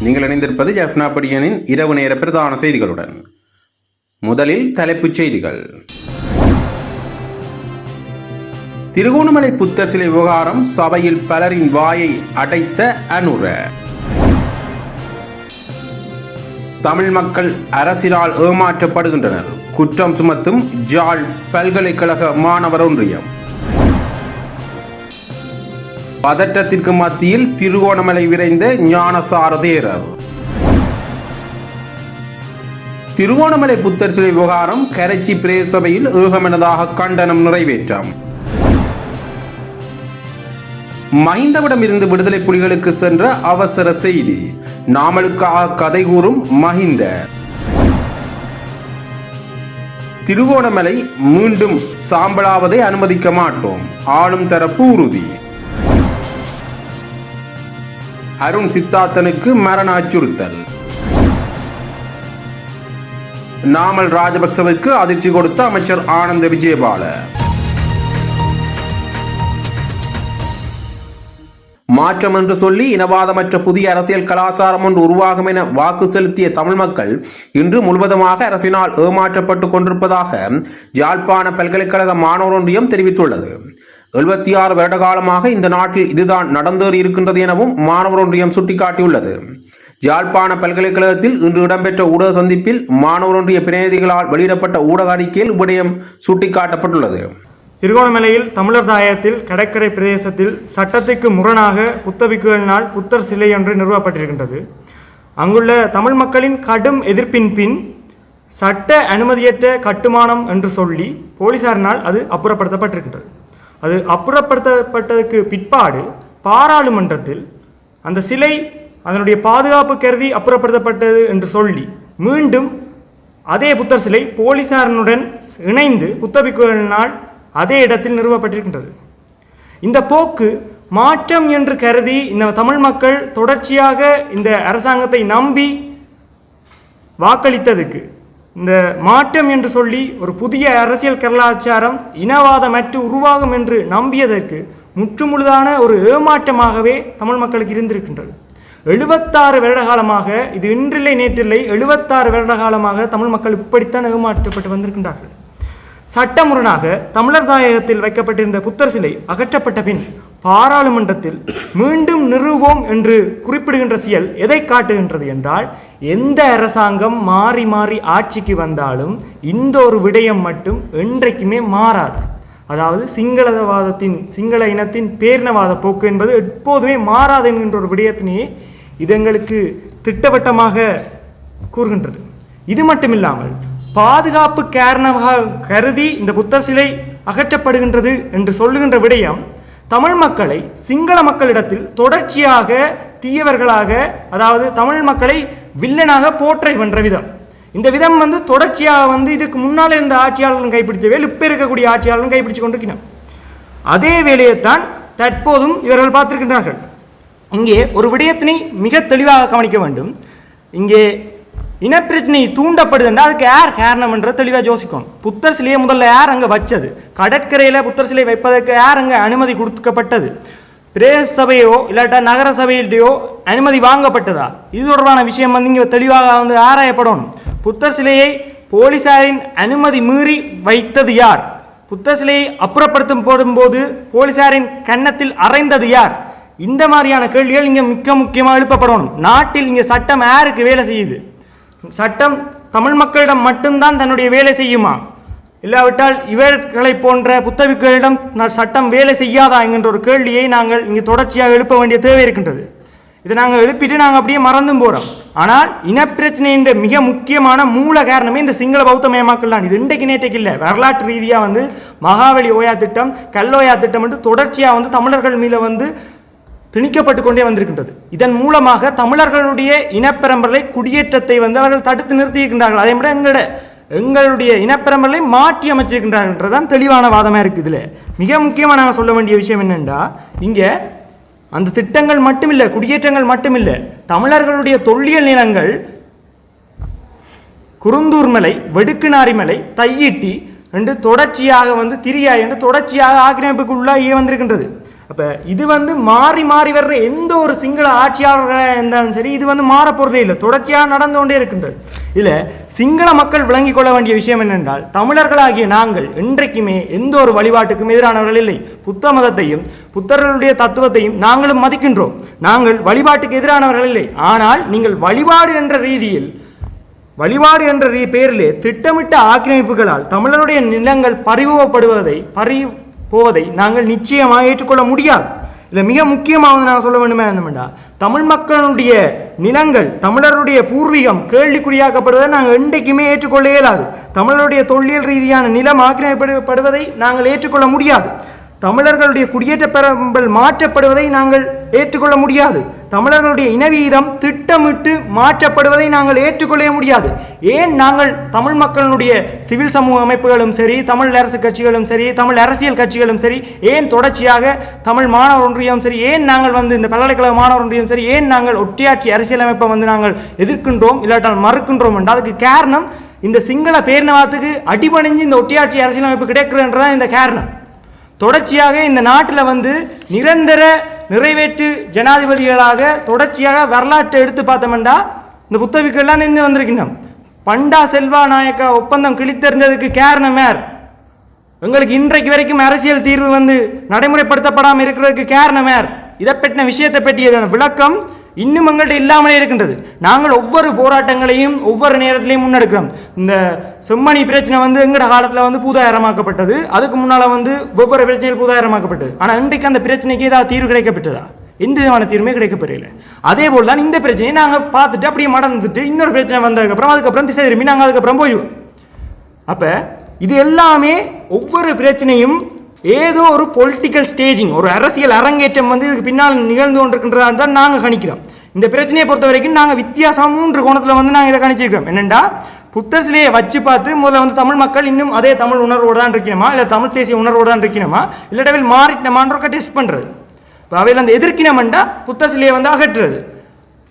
நீங்கள் இணைந்திருப்பது ஜப்னா படியனின் இரவு நேர பிரதான செய்திகளுடன். முதலில் தலைப்புச் செய்திகள். திருகோணமலை புத்தர் சிலை விவகாரம் சபையில் பலரின் வாயை அடைத்த அனுர தமிழ் மக்கள் அரசினால் ஏமாற்றப்படுகின்றனர். குற்றம் சுமத்தும் ஜாழ் பல்கலைக்கழக மாணவர் ஒன்றியம். பதட்டத்திற்கு மத்தியில் திருகோணமலை விரைந்த ஞானசாரதேரர். திருகோணமலை புத்தர் சிலை விவகாரம் கரைச்சி பிரேசபையில் ஏகமனதாக கண்டனம் நிறைவேற்றம். மஹிந்தவிடம் இருந்து விடுதலை புலிகளுக்கு சென்ற அவசர செய்தி. நாமலுக்காக கதை கூறும் மஹிந்த. திருகோணமலை மீண்டும் சாம்பலாவதை அனுமதிக்க மாட்டோம். ஆளும் தரப்பு உறுதி. அருண் சித்தார்த்தனுக்கு மரண அச்சுறுத்தல். நாமல் ராஜபக்சவுக்கு அதிர்ச்சி கொடுத்த அமைச்சர் ஆனந்த விஜயபால. மாற்றம் என்று சொல்லி இனவாதமற்ற புதிய அரசியல் கலாச்சாரம் ஒன்று உருவாகும் என வாக்கு செலுத்திய தமிழ் மக்கள் இன்று முழுவதுமாக அரசினால் ஏமாற்றப்பட்டு கொண்டிருப்பதாக யாழ்ப்பாண பல்கலைக்கழக மாணவர் ஒன்றியம் தெரிவித்துள்ளது. எழுபத்தி ஆறு வருட காலமாக இந்த நாட்டில் இதுதான் நடந்தேறி இருக்கின்றது எனவும் மாணவர் ஒன்றியம் சுட்டிக்காட்டியுள்ளது. யாழ்ப்பாண பல்கலைக்கழகத்தில் இன்று இடம்பெற்ற ஊடக சந்திப்பில் மாணவர் ஒன்றிய பிரதிநிதிகளால் வெளியிடப்பட்ட ஊடக அறிக்கையில் விடயம் சுட்டிக்காட்டப்பட்டுள்ளது. திருகோணமலையில் தமிழர் தாயத்தில் கடற்கரை பிரதேசத்தில் சட்டத்துக்கு முரணாக புத்தபிக்குகளினால் புத்தர் சிலை ஒன்று நிறுவப்பட்டிருக்கின்றது. அங்குள்ள தமிழ் மக்களின் கடும் எதிர்ப்பின் பின் சட்ட அனுமதியற்ற கட்டுமானம் என்று சொல்லி போலீசாரினால் அது அப்புறப்படுத்தப்பட்டிருக்கின்றது. அது அப்புறப்படுத்தப்பட்டதுக்கு பிற்பாடு பாராளுமன்றத்தில் அந்த சிலை அதனுடைய பாதுகாப்பு கருதி அப்புறப்படுத்தப்பட்டது என்று சொல்லி மீண்டும் அதே புத்தர் சிலை போலீசாரனுடன் இணைந்து புத்தபிக்குகளினால் அதே இடத்தில் நிறுவப்பட்டிருக்கின்றது. இந்த போக்கு மாற்றம் என்று கருதி இந்த தமிழ் மக்கள் தொடர்ச்சியாக இந்த அரசாங்கத்தை நம்பி வாக்களித்ததுக்கு இந்த மாற்றம் என்று சொல்லி ஒரு புதிய அரசியல் கலாச்சாரம் இனவாதமற்று உருவாகும் என்று நம்பியதற்கு முற்றுமுழுதான ஒரு ஏமாற்றமாகவே தமிழ் மக்களுக்கு இருந்திருக்கின்றது. எழுபத்தாறு வருட காலமாக இது இன்றில்லை நேற்றில்லை எழுபத்தாறு வருட காலமாக தமிழ் மக்கள் இப்படித்தான் ஏமாற்றப்பட்டு வந்திருக்கின்றார்கள். சட்டமுரணாக தமிழர் தாயகத்தில் வைக்கப்பட்டிருந்த புத்தர் சிலை அகற்றப்பட்ட பின் பாராளுமன்றத்தில் மீண்டும் நிறுவோம் என்று குறிப்பிடுகின்ற செயல் எதை காட்டுகின்றது என்றால் எந்த அரசாங்கம் மாறி மாறி ஆட்சிக்கு வந்தாலும் இந்த ஒரு விடயம் மட்டும் என்றைக்குமே மாறாது. அதாவது சிங்களவாதத்தின் சிங்கள இனத்தின் பேரினவாத போக்கு என்பது எப்போதுமே மாறாது என்கின்ற ஒரு விடயத்தினையே இது எங்களுக்கு திட்டவட்டமாக கூறுகின்றது. இது மட்டும் இல்லாமல் பாதுகாப்பு காரணமாக கருதி இந்த புத்தர் சிலை அகற்றப்படுகின்றது என்று சொல்லுகின்ற விடயம் தமிழ் மக்களை சிங்கள மக்களிடத்தில் தொடர்ச்சியாக தீயவர்களாக அதாவது தமிழ் மக்களை வில்லனாக போற்றை பண்ணுற விதம். இந்த விதம் வந்து தொடர்ச்சியாக வந்து இதுக்கு முன்னால் இருந்த ஆட்சியாளர்களும் கைப்பிடித்த வேல் இப்போ இருக்கக்கூடிய ஆட்சியாளர்களும் கைப்பிடிச்சு கொண்டிருக்கிறார் அதே வேலையைத்தான் தற்போதும் இவர்கள் பார்த்திருக்கின்றார்கள். இங்கே ஒரு விடயத்தினை மிக தெளிவாக கவனிக்க வேண்டும். இங்கே இனப்பிரச்சனை தூண்டப்படுது என்றால் அதுக்கு யார் காரணம் என்ற தெளிவாக யோசிக்கணும். புத்தர் சிலையை முதல்ல யார் அங்கே வச்சது? கடற்கரையில் புத்தர் சிலை வைப்பதற்கு யார் அங்கே அனுமதி கொடுக்கப்பட்டது? பிரதேச சபையோ இல்லாட்டா நகர சபையிலேயோ அனுமதி வாங்கப்பட்டதா? இது தொடர்பான விஷயம் வந்து இங்கே தெளிவாக வந்து ஆராயப்படணும். புத்தர் சிலையை போலீசாரின் அனுமதி மீறி வைத்தது யார்? புத்தர் சிலையை அப்புறப்படுத்தும் போடும்போது போலீசாரின் கன்னத்தில் அறைந்தது யார்? இந்த மாதிரியான கேள்விகள் இங்கே மிக முக்கியமாக எழுப்பப்படணும். நாட்டில் இங்கே சட்டம் யாருக்கு வேலை செய்யுது? சட்டம் தமிழ் மக்களிடம் மட்டும்தான் தன்னுடைய வேலை செய்யுமா? இல்லாவிட்டால் இவர்களை போன்ற புத்தவிகளிடம் சட்டம் வேலை செய்யாதா என்கின்ற ஒரு கேள்வியை நாங்கள் இங்கு தொடர்ச்சியாக எழுப்ப வேண்டிய தேவை இருக்கின்றது. இதை நாங்கள் எழுப்பிட்டு நாங்கள் அப்படியே மறந்தும் போகிறோம் ஆனால் இனப்பிரச்சனையின் மிக முக்கியமான மூல காரணமே இந்த சிங்கள பௌத்த மயமாக்கல் தான். இது இன்றைக்கு நேற்றைக்கு இல்லை. வரலாற்று ரீதியாக வந்து மகாவலி ஓயா திட்டம் கல்லோயா திட்டம் என்று தொடர்ச்சியாக வந்து தமிழர்கள் மீது வந்து திணிக்கப்பட்டு கொண்டே வந்திருக்கின்றது. இதன் மூலமாக தமிழர்களுடைய இனப்பெரம்பலை குடியேற்றத்தை வந்து அவர்கள் தடுத்து நிறுத்தியிருக்கின்றார்கள். அதை விட எங்களோட எங்களுடைய இனப்பெரம்பலை மாற்றி தான் தெளிவான வாதமாக இருக்குது இதில். மிக முக்கியமாக நாங்கள் சொல்ல வேண்டிய விஷயம் என்னென்னா இங்கே அந்த திட்டங்கள் மட்டுமில்லை குடியேற்றங்கள் மட்டுமில்லை தமிழர்களுடைய தொல்லியல் நிலங்கள் குருந்தூர் மலை வெடுக்குநாரி மலை தையிட்டி என்று தொடர்ச்சியாக வந்து திரியா என்று தொடர்ச்சியாக ஆக்கிரமிப்புக்குள்ளாகியே வந்திருக்கின்றது. அப்போ இது வந்து மாறி மாறி வர்ற எந்த ஒரு சிங்கள ஆட்சியாளர்களாக இருந்தாலும் சரி இது வந்து மாற போகிறதே இல்லை. தொடர்ச்சியாக நடந்து கொண்டே இருக்கின்றது. இதில் சிங்கள மக்கள் விளங்கிக் கொள்ள வேண்டிய விஷயம் என்னென்றால் தமிழர்களாகிய நாங்கள் இன்றைக்குமே எந்த ஒரு வழிபாட்டுக்கும் எதிரானவர்கள் இல்லை. புத்த மதத்தையும் புத்தர்களுடைய தத்துவத்தையும் நாங்களும் மதிக்கின்றோம். நாங்கள் வழிபாட்டுக்கு எதிரானவர்கள் இல்லை. ஆனால் நீங்கள் வழிபாடு என்ற ரீதியில் வழிபாடு என்ற ரீ பேரிலே திட்டமிட்ட ஆக்கிரமிப்புகளால் தமிழருடைய நிலங்கள் பறிமுகப்படுவதை பறி போவதை நாங்கள் நிச்சயமாக ஏற்றுக்கொள்ள முடியாது. இல்லை மிக முக்கியமாக நான் சொல்ல வேண்டுமே என்னமெண்டா தமிழ் மக்களுடைய நிலங்கள் தமிழருடைய பூர்வீகம் கேள்விக்குறியாக்கப்படுவதை நாங்கள் என்றைக்குமே ஏற்றுக்கொள்ள இயலாது. தமிழருடைய தொல்லியல் ரீதியான நிலம் ஆக்கிரமிப்படுவதை நாங்கள் ஏற்றுக்கொள்ள முடியாது. தமிழர்களுடைய குடியேற்ற பெரம்பல் மாற்றப்படுவதை நாங்கள் ஏற்றுக்கொள்ள முடியாது. தமிழர்களுடைய இனவீதம் திட்டமிட்டு மாற்றப்படுவதை நாங்கள் ஏற்றுக்கொள்ள முடியாது. ஏன் நாங்கள் தமிழ் மக்களுடைய சிவில் சமூக அமைப்புகளும் சரி தமிழ் அரசு கட்சிகளும் சரி தமிழ் அரசியல் கட்சிகளும் சரி ஏன் தொடர்ச்சியாக தமிழ் மாணவர் ஒன்றியம் சரி ஏன் நாங்கள் வந்து இந்த பல்கலைக்கழக மாணவர் ஒன்றியம் சரி ஏன் நாங்கள் ஒற்றையாட்சி அரசியலமைப்பை வந்து நாங்கள் எதிர்க்கின்றோம் இல்லாட்டால் மறுக்கின்றோம் என்றால் அதுக்கு காரணம் இந்த சிங்கள பேரினவாதத்துக்கு அடிபணிஞ்சு இந்த ஒட்டியாட்சி அரசியலமைப்பு கிடைக்கிறதுன்றதான் இந்த காரணம். தொடர்ச்சியாக இந்த நாட்டில் வந்து நிரந்தர நிறைவேற்று ஜனாதிபதிகளாக தொடர்ச்சியாக வரலாற்றை எடுத்து பார்த்தோம்டா இந்த புத்தவிக்கெல்லாம் நின்று வந்திருக்கணும் பண்டா செல்வா நாயக்கா ஒப்பந்தம் கிழித்தெறிஞ்சதுக்கு காரணம் யார்? எங்களுக்கு இன்றைக்கு வரைக்கும் அரசியல் தீர்வு வந்து நடைமுறைப்படுத்தப்படாமல் இருக்கிறதுக்கு காரணம் யார்? இதை பற்றின விஷயத்தை பற்றிய விளக்கம் இன்னும் எங்கள்கிட்ட இல்லாமலே இருக்கின்றது. நாங்கள் ஒவ்வொரு போராட்டங்களையும் ஒவ்வொரு நேரத்திலையும் முன்னெடுக்கிறோம். இந்த செம்மணி பிரச்சனை வந்து எங்கட காலத்தில் வந்து பூதாயிரமாக்கப்பட்டது அதுக்கு முன்னால் வந்து ஒவ்வொரு பிரச்சனைகள் பூதாயிரமாக்கப்பட்டது ஆனால் இன்றைக்கு அந்த பிரச்சனைக்கு ஏதாவது தீர்வு கிடைக்கப்பட்டதா? எந்த விதமான தீர்வுமே கிடைக்கப்பெறல அதே போல் தான் இந்த பிரச்சனையை நாங்கள் பார்த்துட்டு அப்படியே மடந்துட்டு இன்னொரு பிரச்சனை வந்ததுக்கப்புறம் அதுக்கப்புறம் திசை திரும்பி நாங்கள் அதுக்கப்புறம் போயிடுவோம். அப்போ இது எல்லாமே ஒவ்வொரு பிரச்சனையும் ஏதோ ஒரு பொலிட்டிக்கல் ஸ்டேஜிங் ஒரு அரசியல் அரங்கேற்றம் வந்து இதுக்கு பின்னால் நிகழ்ந்து கொண்டிருக்கின்றதா தான் நாங்கள் கணிக்கிறோம். இந்த பிரச்சனையை பொறுத்த வரைக்கும் நாங்கள் வித்தியாசம் மூன்று கோணத்தில் வந்து நாங்கள் இதை கணிச்சிருக்கிறோம். என்னென்னா புத்தர் சிலையை வச்சு பார்த்து முதல்ல வந்து தமிழ் மக்கள் இன்னும் அதே தமிழ் உணர்வோடு தான் இருக்கணுமா? இல்லை தமிழ் தேசிய உணர்வோடு தான் இருக்கணுமா இல்லாட்டவில் மாறிட்டமான்றக்க டெஸ்ட் பண்ணுறது இப்போ அவையில் அந்த எதிர்க்கினமெண்டா புத்தர் சிலையை வந்து அகற்றுறது.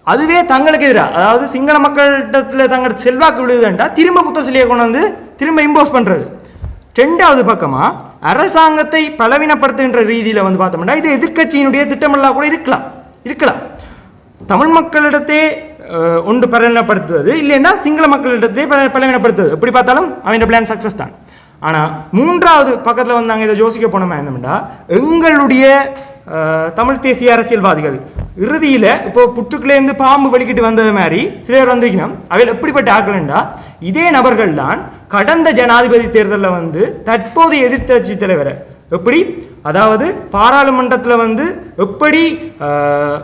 அதுவே தங்களுக்கு எதிராக அதாவது சிங்கள மக்கள்கிட்டத்தில் தங்கள் செல்வாக்கு விழுதுண்டா திரும்ப புத்த சிலையை கொண்டு வந்து திரும்ப இம்போஸ் பண்ணுறது ரெண்டாவது பக்கமாக அரசாங்கத்தை பலவீனப்படுத்துகின்ற ரீதியில் வந்து பார்த்தோம்னா இது எதிர்க்கட்சியினுடைய திட்டமெல்லாம் கூட இருக்கலாம். இருக்கலாம். தமிழ் மக்களிடத்தே ஒன்று பலவீனப்படுத்துவது இல்லைன்னா சிங்கள மக்களிடத்தே பல- பலவீனப்படுத்துவது. எப்படி பார்த்தாலும் அவன் பிளான் சக்ஸஸ் தான். ஆனால் மூன்றாவது பக்கத்தில் வந்து நாங்கள் இதை யோசிக்க போனோமா என்னமெண்டா எங்களுடைய தமிழ் தேசிய அரசியல்வாதிகள் இறுதியில் இப்போ புற்றுக்குள்ளேருந்து பாம்பு வெளிக்கிட்டு வந்தது மாதிரி சிலர் வந்திருக்கணும். அவையில் எப்படிப்பட்ட ஆக்கலண்டா இதே நபர்கள் தான் கடந்த ஜனாதிபதி தேர்தலில் வந்து தற்போதைய எதிர்க்கட்சி தலைவரை எப்படி அதாவது பாராளுமன்றத்தில் வந்து எப்படி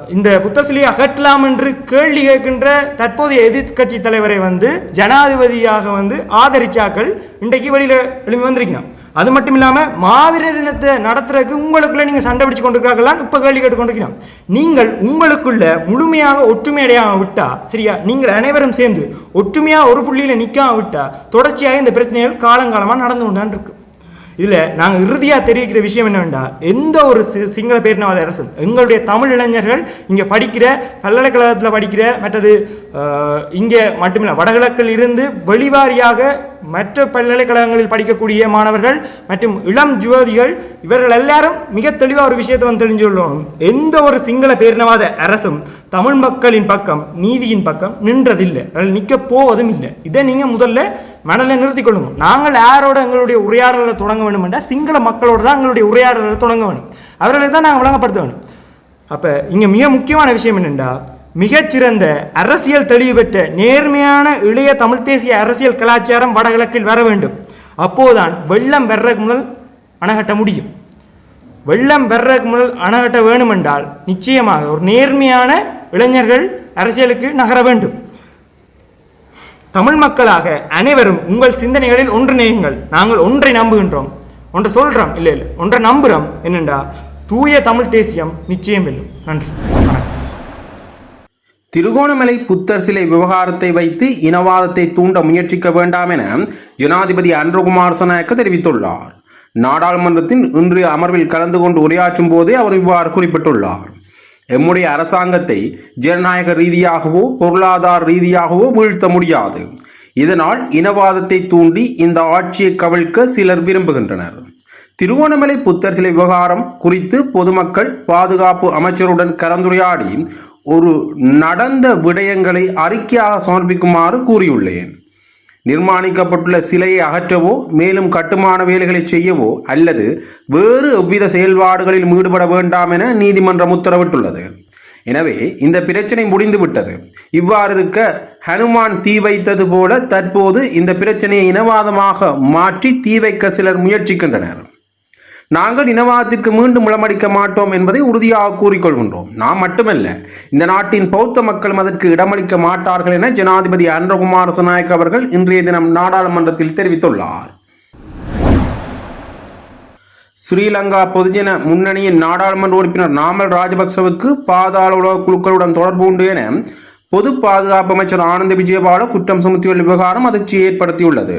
இந்த புத்தசிலியை அகற்றலாம் என்று கேள்வி கேட்கின்ற தற்போதைய எதிர்கட்சி தலைவரை வந்து ஜனாதிபதியாக வந்து ஆதரிச்சாக்கள் இன்றைக்கு வெளியில் எழுப்பி வந்திருக்கணும் அது மட்டும் இல்லாமல் மாவீரர் இனத்தை நடத்துறதுக்கு உங்களுக்குள்ளே நீங்கள் சண்டை பிடிச்சு கொண்டிருக்காங்களாம் இப்போ கேள்வி கேட்டு கொண்டிருக்கிறோம் நீங்கள் உங்களுக்குள்ள முழுமையாக ஒற்றுமையடையாம விட்டா சரியா? நீங்கள் அனைவரும் சேர்ந்து ஒற்றுமையாக ஒரு புள்ளியில் நிற்காம விட்டா தொடர்ச்சியாக இந்த பிரச்சனைகள் காலங்காலமாக நடந்து கொண்டான் இருக்குது இதில் நாங்கள் இறுதியாக தெரிவிக்கிற விஷயம் என்னவென்றா எந்த ஒரு சி- சிங்கள பேரினவாத அரசும் எங்களுடைய தமிழ் இளைஞர்கள் இங்கே படிக்கிற பல்கலைக்கழகத்தில் படிக்கிற மற்றது இங்கே மட்டுமில்லை வடகிழக்கில் இருந்து வெளிவாரியாக மற்ற பல்கலைக்கழகங்களில் படிக்கக்கூடிய மாணவர்கள் மற்றும் இளம் ஜுவதிகள் இவர்கள் எல்லாரும் மிக தெளிவாக ஒரு விஷயத்தை வந்து தெரிஞ்சு கொள்ளணும். எந்த ஒரு சிங்கள பேரினவாத அரசும் தமிழ் மக்களின் பக்கம் நீதியின் பக்கம் நின்றதில்லை. அதில் நிற்க போவதும் இல்லை. இதை நீங்கள் முதல்ல மணலை நிறுத்தி கொள்ளுங்க. நாங்கள் யாரோட எங்களுடைய உரையாடலை தொடங்க வேணுமென்றால் சிங்கள மக்களோட தான் எங்களுடைய உரையாடலை தொடங்க வேணும் அவர்களுக்கு தான் நாங்கள் விளங்கப்படுத்த வேணும் அப்போ இங்கே மிக முக்கியமான விஷயம் என்னென்னா மிகச்சிறந்த அரசியல் தெளிவு பெற்ற நேர்மையான இளைய தமிழ் தேசிய அரசியல் கலாச்சாரம் வடகிழக்கில் வர வேண்டும். அப்போதான் வெள்ளம் வர்றதுக்கு முதல் அணகட்ட முடியும். வெள்ளம் வர்றதுக்கு முதல் அணகட்ட வேணுமென்றால் நிச்சயமாக ஒரு நேர்மையான இளைஞர்கள் அரசியலுக்கு நகர வேண்டும். தமிழ் மக்களாக அனைவரும் உங்கள் சிந்தனைகளில் ஒன்றிணையுங்கள் நாங்கள் ஒன்றை நம்புகின்றோம். ஒன்றை சொல்றோம். இல்லை இல்லை. ஒன்றை நம்புகிறோம் என்னென்றா? தூய தமிழ் தேசியம் நிச்சயம் வெல்லும் நன்றி. திருகோணமலை புத்தர் சிலை விவகாரத்தை வைத்து இனவாதத்தை தூண்ட முயற்சிக்க வேண்டாம் என ஜனாதிபதி அன்றகுமார் சனாயக்க தெரிவித்துள்ளார். நாடாளுமன்றத்தின் இன்றைய அமர்வில் கலந்து கொண்டு உரையாற்றும் போதே அவர் இவ்வாறு குறிப்பிட்டுள்ளார். எம்முடைய அரசாங்கத்தை ஜனநாயக ரீதியாகவோ பொருளாதார ரீதியாகவோ வீழ்த்த முடியாது. இதனால் இனவாதத்தை தூண்டி இந்த ஆட்சியை கவிழ்க்க சிலர் விரும்புகின்றனர். திருவோணமலை புத்தர் சிலை விவகாரம் குறித்து பொதுமக்கள் பாதுகாப்பு அமைச்சருடன் கலந்துரையாடி ஒரு நடந்த விடயங்களை அறிக்கையாக சமர்ப்பிக்குமாறு கூறியுள்ளேன். நிர்மாணிக்கப்பட்டுள்ள சிலையை அகற்றவோ மேலும் கட்டுமான வேலைகளை செய்யவோ அல்லது வேறு எவ்வித செயல்பாடுகளில் ஈடுபட வேண்டாம் என நீதிமன்றம் உத்தரவிட்டுள்ளது. எனவே இந்த பிரச்சனை முடிந்துவிட்டது. இவ்வாறு இருக்க ஹனுமான் தீ வைத்தது போல தற்போது இந்த பிரச்சனையை இனவாதமாக மாற்றி தீ வைக்க சிலர் முயற்சிக்கின்றனர். நாங்கள் இனவாதத்திற்கு மீண்டும் முளமடிக்க மாட்டோம் என்பதை உறுதியாக கூறிக்கொள்கின்றோம். நாம் மட்டுமல்ல இந்த நாட்டின் பௌத்த மக்களும் அதற்கு இடமளிக்க மாட்டார்கள் என ஜனாதிபதி அன்றகுமார் சநாயக் அவர்கள் இன்றைய தினம் நாடாளுமன்றத்தில் தெரிவித்துள்ளார். ஸ்ரீலங்கா பொதுஜன முன்னணியின் நாடாளுமன்ற உறுப்பினர் நாமல் ராஜபக்சவுக்கு பாதாள உலக குழுக்களுடன் தொடர்பு உண்டு என பொது பாதுகாப்பு அமைச்சர் ஆனந்த விஜயபால குற்றம் சுமத்தியுள்ள விவகாரம் அதிர்ச்சியை ஏற்படுத்தியுள்ளது.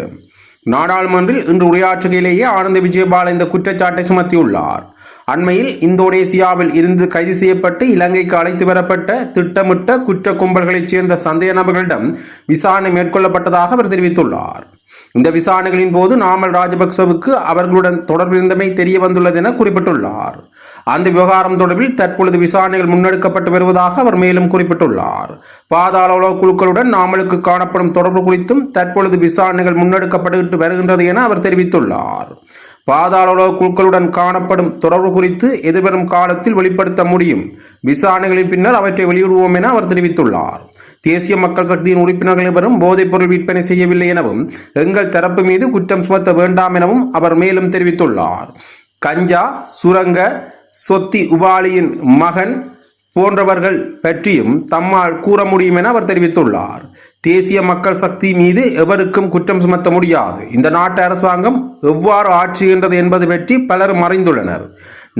நாடாளுமன்றில் இன்று உரையாற்றுகையிலேயே ஆனந்த விஜயபால இந்த குற்றச்சாட்டை சுமத்தியுள்ளார். அண்மையில் இந்தோனேசியாவில் இருந்து கைது செய்யப்பட்டு இலங்கைக்கு அழைத்து வரப்பட்ட திட்டமிட்ட குற்ற கும்பல்களைச் சேர்ந்த சந்தேக நபர்களிடம் விசாரணை மேற்கொள்ளப்பட்டதாக அவர் தெரிவித்துள்ளார். இந்த விசாரணைகளின் போது நாமல் ராஜபக்சவுக்கு அவர்களுடன் தொடர்பிருந்தமை தெரிய வந்துள்ளது என குறிப்பிட்டுள்ளார். அந்த விவகாரம் தொடர்பில் தற்பொழுது விசாரணைகள் முன்னெடுக்கப்பட்டு வருவதாக அவர் மேலும் குறிப்பிட்டுள்ளார். பாதாள உலக குழுக்களுடன் நாமலுக்கு காணப்படும் தொடர்பு குறித்தும் தற்பொழுது விசாரணைகள் முன்னெடுக்கப்பட்டு வருகின்றது என அவர் தெரிவித்துள்ளார். பாதாள உலக குழுக்களுடன் காணப்படும் தொடர்பு குறித்து எதிர்வரும் காலத்தில் வெளிப்படுத்த முடியும். விசாரணைகளின் பின்னர் அவற்றை வெளியிடுவோம் என அவர் தெரிவித்துள்ளார். தேசிய மக்கள் சக்தியின் உறுப்பினர்கள் எவரும் போதைப்பொருள் விற்பனை செய்யவில்லை எனவும் எங்கள் தரப்பு மீது குற்றம் சுமத்த வேண்டாம் எனவும் அவர் மேலும் தெரிவித்துள்ளார். கஞ்சா சுரங்க சொத்தி உபாலியின் மகன் போன்றவர்கள் பற்றியும் தம்மால் கூற முடியும் என அவர் தெரிவித்துள்ளார். தேசிய மக்கள் சக்தி மீது எவருக்கும் குற்றம் சுமத்த முடியாது. இந்த நாட்டு அரசாங்கம் எவ்வாறு ஆட்சிகின்றது என்பது பற்றி பலரும் மறைந்துள்ளனர்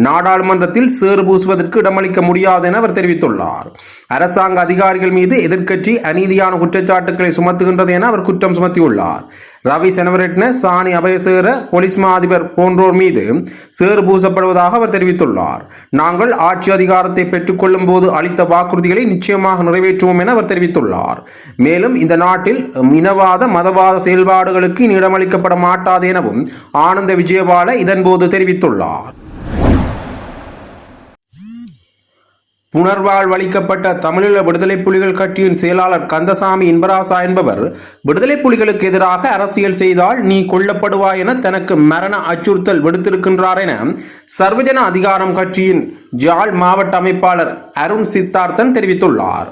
நாடாளுமன்றத்தில் சேறு பூசுவதற்கு இடமளிக்க முடியாது என அவர் தெரிவித்துள்ளார். அரசாங்க அதிகாரிகள் மீது எதிர்க்கட்சி அநீதியான குற்றச்சாட்டுக்களை சுமத்துகின்றது என அவர் குற்றம் சுமத்தியுள்ளார். ரவி செனவரெட்ன சாணி அபயசேர போலீஸ் மா அதிபர் போன்றோர் மீது சேறு பூசப்படுவதாக அவர் தெரிவித்துள்ளார். நாங்கள் ஆட்சி அதிகாரத்தை பெற்றுக்கொள்ளும் போது அளித்த வாக்குறுதிகளை நிச்சயமாக நிறைவேற்றுவோம் என அவர் தெரிவித்துள்ளார். மேலும் இந்த நாட்டில் இனவாத மதவாத செயல்பாடுகளுக்கு இனி இடமளிக்கப்பட மாட்டாது எனவும் ஆனந்த விஜயபால இதன்போது தெரிவித்துள்ளார். புனர்வாழ்வளிக்கப்பட்ட தமிழீழ விடுதலை புலிகள் கட்சியின் செயலாளர் கந்தசாமி இன்பராசா என்பவர் விடுதலை புலிகளுக்கு எதிராக அரசியல் செய்தால் நீ கொல்லப்படுவாய் என தனக்கு மரண அச்சுறுத்தல் விடுத்திருக்கின்றார் என சர்வஜன அதிகாரம் கட்சியின் ஜாழ் மாவட்ட அமைப்பாளர் அருண் சித்தார்த்தன் தெரிவித்துள்ளார்.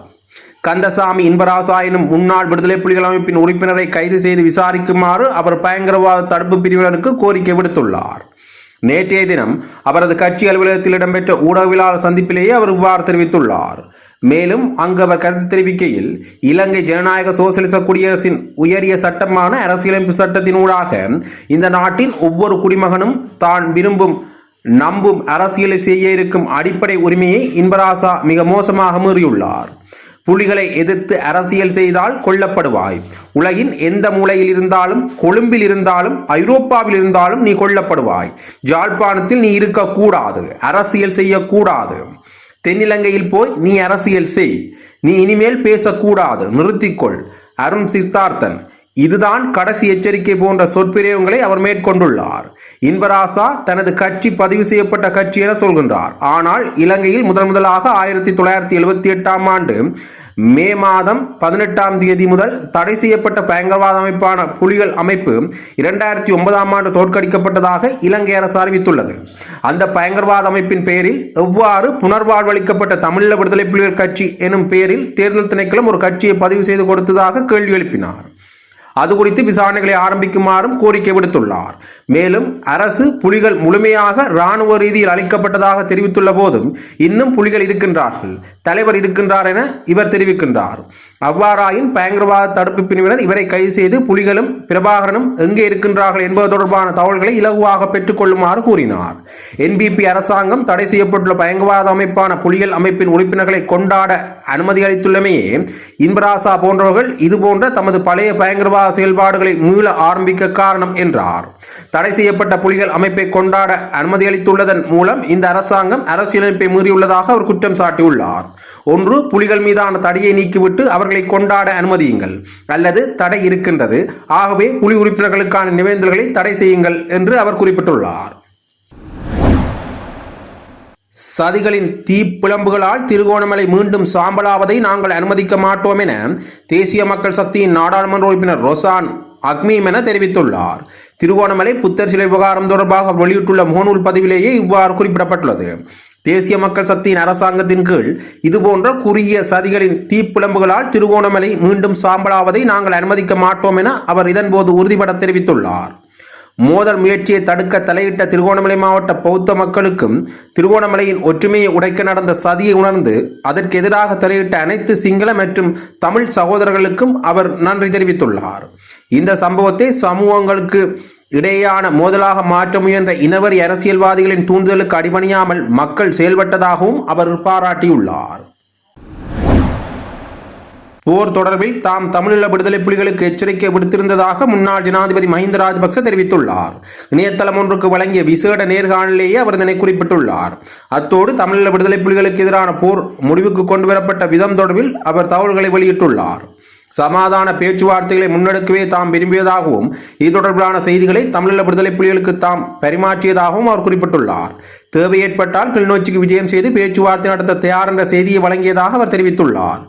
கந்தசாமி இன்பராசா எனும் முன்னாள் விடுதலை புலிகள் அமைப்பின் உறுப்பினரை கைது செய்து விசாரிக்குமாறு அவர் பயங்கரவாத தடுப்பு பிரிவினருக்கு கோரிக்கை விடுத்துள்ளார். நேற்றைய தினம் அவரது கட்சி அலுவலகத்தில் இடம்பெற்ற ஊடகவியலாளர் சந்திப்பிலேயே அவர் இவ்வாறு தெரிவித்துள்ளார். மேலும் அங்கு அவர் கருத்து தெரிவிக்கையில் இலங்கை ஜனநாயக சோசியலிச குடியரசின் உயரிய சட்டமான அரசியலமைப்பு சட்டத்தினூடாக இந்த நாட்டின் ஒவ்வொரு குடிமகனும் தான் விரும்பும் நம்பும் அரசியலை செய்ய இருக்கும் அடிப்படை உரிமையை இன்பராசா மிக மோசமாக மீறியுள்ளார். புலிகளை எதிர்த்து அரசியல் செய்தால் கொல்லப்படுவாய். உலகின் எந்த மூலையில் இருந்தாலும் கொழும்பில் இருந்தாலும் ஐரோப்பாவில் இருந்தாலும் நீ கொல்லப்படுவாய். ஜாழ்ப்பாணத்தில் நீ இருக்கக்கூடாது அரசியல் செய்யக்கூடாது. தென்னிலங்கையில் போய் நீ அரசியல் செய் நீ இனிமேல் பேசக்கூடாது நிறுத்திக்கொள். அருண் சித்தார்த்தன் இதுதான் கடைசி எச்சரிக்கை போன்ற சொற்பிரயோகங்களை அவர் மேற்கொண்டுள்ளார். இன்பராசா தனது கட்சி பதிவு செய்யப்பட்ட கட்சி என சொல்கின்றார். ஆனால் இலங்கையில் முதன் முதலாக ஆயிரத்தி தொள்ளாயிரத்தி எழுபத்தி எட்டாம் ஆண்டு மே மாதம் பதினெட்டாம் தேதி முதல் தடை செய்யப்பட்ட பயங்கரவாத அமைப்பான புலிகள் அமைப்பு இரண்டாயிரத்தி ஒன்பதாம் ஆண்டு தோற்கடிக்கப்பட்டதாக இலங்கை அரசு அறிவித்துள்ளது. அந்த பயங்கரவாத அமைப்பின் பெயரில் எவ்வாறு புனர்வாழ்வளிக்கப்பட்ட தமிழீழ விடுதலை புலிகள் கட்சி எனும் பெயரில் தேர்தல் திணைக்களம் ஒரு கட்சியை பதிவு செய்து கொடுத்ததாக கேள்வி எழுப்பினார். அது குறித்து விசாரணைகளை ஆரம்பிக்குமாறும் கோரிக்கை விடுத்துள்ளார். மேலும் அரசு புலிகள் முழுமையாக இராணுவ ரீதியில் அளிக்கப்பட்டதாக தெரிவித்துள்ள போதும் இன்னும் புலிகள் இருக்கின்றார்கள் தலைவர் இருக்கின்றார் என இவர் தெரிவிக்கின்றார். அவ்வாறாயின் பயங்கரவாத தடுப்பு பிரிவினர் இவரை கைது செய்து புலிகளும் பிரபாகரனும் எங்கே இருக்கின்றார்கள் என்பது தொடர்பான தகவல்களை இலகுவாக பெற்றுக்கொள்ளுமாறு கூறினார். என்பிபி அரசாங்கம் தடை செய்யப்பட்டுள்ள பயங்கரவாத அமைப்பான புலிகள் அமைப்பின் உறுப்பினர்களை கொண்டாட அனுமதி அளித்துள்ளமையே இன்பராசா போன்றவர்கள் இதுபோன்ற தமது பழைய பயங்கரவாத செயல்பாடுகளை மீள ஆரம்பிக்க காரணம் என்றார். தடை செய்யப்பட்ட புலிகள் அமைப்பை கொண்டாட அனுமதி அளித்துள்ளதன் மூலம் இந்த அரசாங்கம் அரசியலமைப்பை மீறியுள்ளதாக அவர் குற்றம் சாட்டியுள்ளார். ஒன்று புலிகள் மீதான தடையை நீக்கிவிட்டு அவர்களை கொண்டாட அனுமதியுங்கள். அல்லது தடை இருக்கின்றது. ஆகவே புலி உறுப்பினர்களுக்கான நிவேந்தல்களை தடை செய்யுங்கள் என்று அவர் குறிப்பிட்டுள்ளார். சதிகளின் தீப்பிழம்புகளால் திருகோணமலை மீண்டும் சாம்பலாவதை நாங்கள் அனுமதிக்க மாட்டோம் என தேசிய மக்கள் சக்தியின் நாடாளுமன்ற உறுப்பினர் ரொசான் அக்மீம் என தெரிவித்துள்ளார். திருகோணமலை புத்தர் சிலை விவகாரம் தொடர்பாக வெளியிட்டுள்ள முகநூல் பதிவிலேயே இவ்வாறு குறிப்பிடப்பட்டுள்ளது. தேசிய மக்கள் சக்தியின் அரசாங்கத்தின் கீழ் இதுபோன்ற குறுகிய சதிகளின் தீப்பிழம்புகளால் திருகோணமலை மீண்டும் சாம்பலாவதை நாங்கள் அனுமதிக்க மாட்டோம் என அவர் இதன்போது உறுதிபட தெரிவித்துள்ளார். மோதல் முயற்சியை தடுக்க தலையிட்ட திருகோணமலை மாவட்ட பௌத்த மக்களுக்கும் திருகோணமலையின் ஒற்றுமையை உடைக்க நடந்த சதியை உணர்ந்து அதற்கு எதிராக தலையிட்ட அனைத்து சிங்கள மற்றும் தமிழ் சகோதரர்களுக்கும் அவர் நன்றி தெரிவித்துள்ளார். இந்த சம்பவத்தை சமூகங்களுக்கு இடையேயான மோதலாக மாற்ற முயன்ற இனவரி அரசியல்வாதிகளின் தூண்டுதலுக்கு அடிபணியாமல் மக்கள் செயல்பட்டதாகவும் அவர் பாராட்டியுள்ளார். போர் தொடர்பில் தாம் தமிழீழ விடுதலை புலிகளுக்கு எச்சரிக்கை விடுத்திருந்ததாக முன்னாள் ஜனாதிபதி மஹிந்த ராஜபக்ச தெரிவித்துள்ளார். இணையதளம் ஒன்றுக்கு வழங்கிய விசேட நேர்காணலிலேயே அவர் இதனை குறிப்பிட்டுள்ளார். அத்தோடு தமிழீழ விடுதலை புலிகளுக்கு எதிரான போர் முடிவுக்கு கொண்டுவரப்பட்ட விதம் தொடர்பில் அவர் தகவல்களை வெளியிட்டுள்ளார். சமாதான பேச்சுவார்த்தைகளை முன்னெடுக்கவே தாம் விரும்பியதாகவும் இது தொடர்பிலான செய்திகளை தமிழீழ விடுதலை புலிகளுக்கு தாம் பரிமாற்றியதாகவும் அவர் குறிப்பிட்டுள்ளார். தேவை ஏற்பட்டால் கிளிநொச்சிக்கு விஜயம் செய்து பேச்சுவார்த்தை நடத்த தயார் என்ற செய்தியை வழங்கியதாக அவர் தெரிவித்துள்ளார்.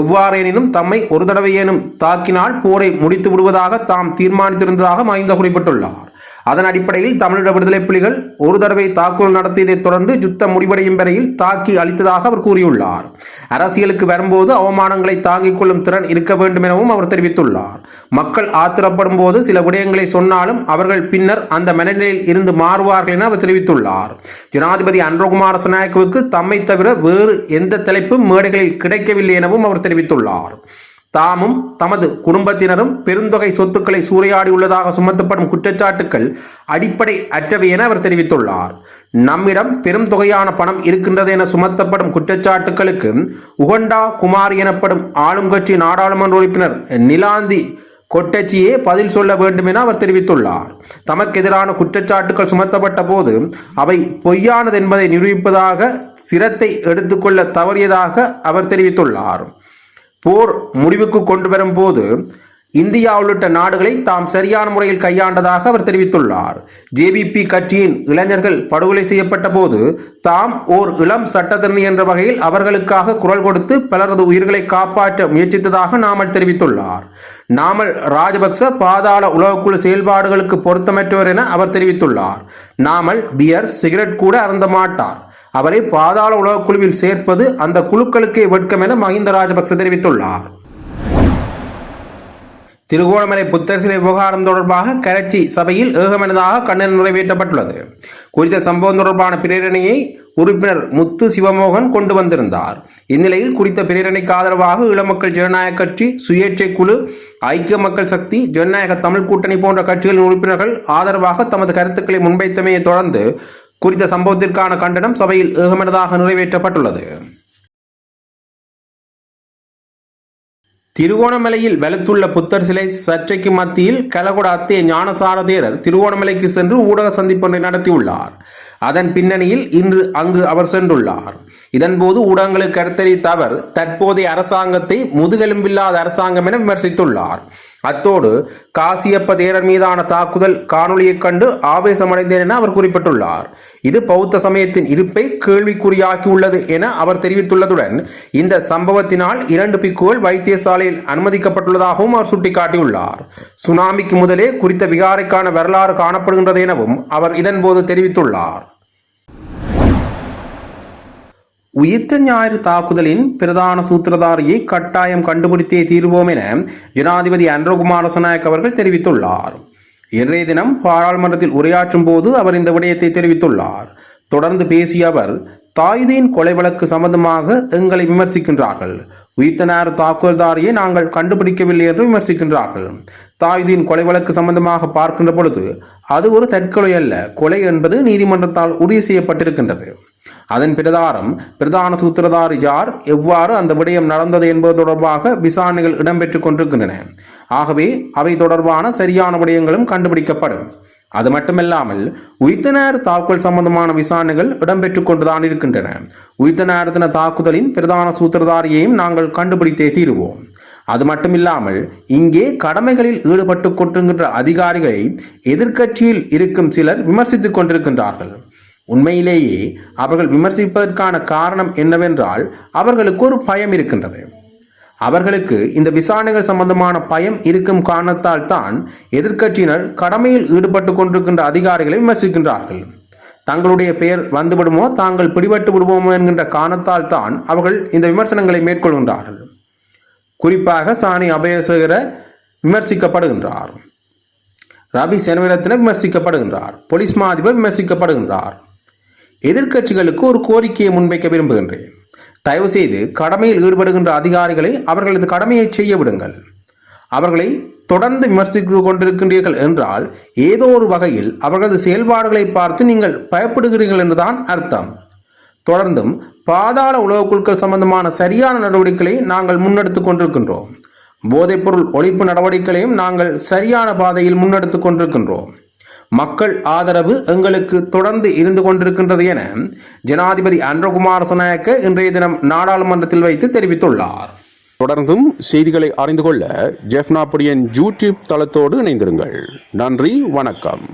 எவ்வாறெனினும் தம்மை ஒரு தடவையேனும் தாக்கினால் போரை முடித்து விடுவதாக தாம் தீர்மானித்திருந்ததாக மஹிந்த குறிப்பிட்டுள்ளார். அதன் அடிப்படையில் தமிழீழ விடுதலை புலிகள் ஒரு தடவை தாக்குதல் நடத்தியதைத் தொடர்ந்து யுத்தம் முடிவடையும் வரையில் தாக்கி அளித்ததாக அவர் கூறியுள்ளார். அரசியலுக்கு வரும்போது அவமானங்களை தாங்கிக் கொள்ளும் திறன் இருக்க வேண்டும் எனவும் அவர் தெரிவித்துள்ளார். மக்கள் ஆத்திரப்படும் போது சில விடயங்களை சொன்னாலும் அவர்கள் பின்னர் அந்த மனநிலையில் இருந்து மாறுவார்கள் என அவர் தெரிவித்துள்ளார். ஜனாதிபதி அன்றகுமார சனாயக்குவுக்கு தம்மை தவிர வேறு எந்த தலைப்பும் மேடைகளில் கிடைக்கவில்லை எனவும் அவர் தெரிவித்துள்ளார். தாமும் தமது குடும்பத்தினரும் பெருந்தொகை சொத்துக்களை சூறையாடியுள்ளதாக சுமத்தப்படும் குற்றச்சாட்டுக்கள் அடிப்படை அற்றவை என அவர் தெரிவித்துள்ளார். நம்மிடம் பெரும் தொகையான பணம் இருக்கின்றது என சுமத்தப்படும் குற்றச்சாட்டுகளுக்கு உகண்டா குமார் எனப்படும் ஆளும் கட்சி நாடாளுமன்ற உறுப்பினர் நிலாந்தி கொட்டச்சியே பதில் சொல்ல வேண்டும் என அவர் தெரிவித்துள்ளார். தமக்கு எதிரான குற்றச்சாட்டுகள் சுமத்தப்பட்ட போது அவை பொய்யானது என்பதை நிரூபிப்பதாக சிரத்தை எடுத்துக்கொள்ள தவறியதாக அவர் தெரிவித்துள்ளார். போர் முடிவுக்கு கொண்டு வரும்போது இந்தியா உள்ளிட்ட நாடுகளை தாம் சரியான முறையில் கையாண்டதாக அவர் தெரிவித்துள்ளார். ஜேபிபி கட்சியின் இளைஞர்கள் படுகொலை செய்யப்பட்ட போது தாம் ஓர் இளம் சட்டத்தரணி என்ற வகையில் அவர்களுக்காக குரல் கொடுத்து பலரது உயிர்களை காப்பாற்ற முயற்சித்ததாக நாமல் தெரிவித்துள்ளார். நாமல் ராஜபக்ச பாதாள உலகக்குழு செயல்பாடுகளுக்கு பொருத்தமற்றவர் என அவர் தெரிவித்துள்ளார். நாமல் பியர் சிகரெட் கூட அருந்த மாட்டார். அவரை பாதாள உலக குழுவில் சேர்ப்பது அந்த குழுக்களுக்கே வெட்கம் என மஹிந்த ராஜபக்ச தெரிவித்துள்ளார். திருகோணமலை புத்தர் சிலை விவகாரம் தொடர்பாக கரச்சி சபையில் ஏகமனதாக கண்ணன் நிறைவேற்றப்பட்டுள்ளது. குறித்த சம்பவம் தொடர்பான பிரேரணையை உறுப்பினர் முத்து சிவமோகன் கொண்டு வந்திருந்தார். இந்நிலையில் குறித்த பிரேரணைக்கு ஆதரவாக இளமக்கள் ஜனநாயக கட்சி சுயேட்சை குழு ஐக்கிய மக்கள் சக்தி ஜனநாயக தமிழ் கூட்டணி போன்ற கட்சிகளின் உறுப்பினர்கள் ஆதரவாக தமது கருத்துக்களை முன்வைத்தமையை தொடர்ந்து குறித்த சம்பவத்திற்கான கண்டனம் சபையில் ஏகமனதாக நிறைவேற்றப்பட்டுள்ளது. திருகோணமலையில் வெளுத்துள்ள புத்தர் சிலை சர்ச்சைக்கு மத்தியில் கலகுட அத்தே ஞானசார தேரர் திருகோணமலைக்கு சென்று ஊடக சந்திப்பொன்றை நடத்தியுள்ளார். அதன் பின்னணியில் இன்று அங்கு அவர் சென்றுள்ளார். இதன்போது ஊடகங்களுக்கு கருத்தரித்த அவர் தற்போதைய அரசாங்கத்தை முதுகெலும்பில்லாத அரசாங்கம் என விமர்சித்துள்ளார். அத்தோடு காசியப்ப தேரர் மீதான தாக்குதல் காணொளியைக் கண்டு ஆவேசமடைந்தேன் என அவர் குறிப்பிட்டுள்ளார். இது பௌத்த சமயத்தின் இருப்பை கேள்விக்குறியாக்கியுள்ளது என அவர் தெரிவித்துள்ளதுடன் இந்த சம்பவத்தினால் இரண்டு பிக்குகள் வைத்தியசாலையில் அனுமதிக்கப்பட்டுள்ளதாகவும் அவர் சுட்டிக்காட்டியுள்ளார். சுனாமிக்கு முதலே குறித்த விகாரைக்கான வரலாறு காணப்படுகின்றது எனவும் அவர் இதன்போது தெரிவித்துள்ளார். உயிர்த்த ஞாயிறு தாக்குதலின் பிரதான சூத்திரதாரியை கட்டாயம் கண்டுபிடித்தே தீர்வோம் என ஜனாதிபதி அன்ரோ குமாரசநாயக் அவர்கள் தெரிவித்துள்ளார். இன்றைய தினம் பாராளுமன்றத்தில் உரையாற்றும் போது அவர் இந்த விடயத்தை தெரிவித்துள்ளார். தொடர்ந்து பேசிய அவர் தாயுதீன் கொலை வழக்கு சம்பந்தமாக எங்களை விமர்சிக்கின்றார்கள். உயிர்த்தனார் தாக்குதல்தாரியை நாங்கள் கண்டுபிடிக்கவில்லை என்று விமர்சிக்கின்றார்கள். தாயுதீன் கொலை வழக்கு சம்பந்தமாக பார்க்கின்ற பொழுது அது ஒரு தற்கொலை அல்ல. கொலை என்பது நீதிமன்றத்தால் உறுதி செய்யப்பட்டிருக்கின்றது. அதன் பிரதாரம் பிரதான சூத்திரதாரி யார் எவ்வாறு அந்த விடயம் நடந்தது என்பது தொடர்பாக விசாரணைகள் இடம்பெற்றுக் கொண்டிருக்கின்றன. ஆகவே அவை தொடர்பான சரியான விடயங்களும் கண்டுபிடிக்கப்படும். அது மட்டுமல்லாமல் உயிர்த்தனார் தாக்குதல் சம்பந்தமான விசாரணைகள் இடம்பெற்றுக் கொண்டுதான் இருக்கின்றன. உயிர்த்தனத்தின தாக்குதலின் பிரதான சூத்திரதாரியையும் நாங்கள் கண்டுபிடித்தே தீருவோம். அது மட்டுமில்லாமல் இங்கே கடமைகளில் ஈடுபட்டு கொண்டிருக்கின்ற அதிகாரிகளை எதிர்க்கட்சியில் இருக்கும் சிலர் விமர்சித்துக் கொண்டிருக்கின்றார்கள். உண்மையிலேயே அவர்கள் விமர்சிப்பதற்கான காரணம் என்னவென்றால் அவர்களுக்கு ஒரு பயம் இருக்கின்றது. அவர்களுக்கு இந்த விசாரணைகள் சம்பந்தமான பயம் இருக்கும் காரணத்தால் தான் எதிர்க்கட்சியினர் கடமையில் ஈடுபட்டு கொண்டிருக்கின்ற அதிகாரிகளை விமர்சிக்கின்றார்கள். தங்களுடைய பெயர் வந்துவிடுமோ தாங்கள் பிடிபட்டு விடுவோமோ என்கின்ற காரணத்தால் தான் அவர்கள் இந்த விமர்சனங்களை மேற்கொள்கின்றார்கள். குறிப்பாக சாணி அபயசகர விமர்சிக்கப்படுகின்றார். ரவி செனவிரத்தின விமர்சிக்கப்படுகின்றார். போலீஸ் மாதிபர் விமர்சிக்கப்படுகின்றார். எதிர்க்கட்சிகளுக்கு ஒரு கோரிக்கையை முன்வைக்க விரும்புகின்றேன். தயவு செய்து கடமையில் ஈடுபடுகின்ற அதிகாரிகளை அவர்களது கடமையை செய்ய விடுங்கள். அவர்களை தொடர்ந்து விமர்சித்து கொண்டிருக்கின்றீர்கள் என்றால் ஏதோ ஒரு வகையில் அவர்களது செயல்பாடுகளை பார்த்து நீங்கள் பயப்படுகிறீர்கள் என்றுதான் அர்த்தம். தொடர்ந்தும் பாதாள உலகக் குழுக்கள் சம்பந்தமான சரியான நடவடிக்கைகளை நாங்கள் முன்னெடுத்துக் கொண்டிருக்கின்றோம். போதைப்பொருள் ஒழிப்பு நடவடிக்கைகளையும் நாங்கள் சரியான பாதையில் முன்னெடுத்துக் கொண்டிருக்கின்றோம். மக்கள் ஆதரவு எங்களுக்கு தொடர்ந்து இருந்து கொண்டிருக்கின்றது என ஜனாதிபதி அன்றகுமார் சனாயக்க இன்றைய தினம் நாடாளுமன்றத்தில் வைத்து தெரிவித்துள்ளார். தொடர்ந்தும் செய்திகளை அறிந்து கொள்ள ஜெஃப்னாபுடியின் யூடியூப் தளத்தோடு இணைந்திருங்கள். நன்றி வணக்கம்.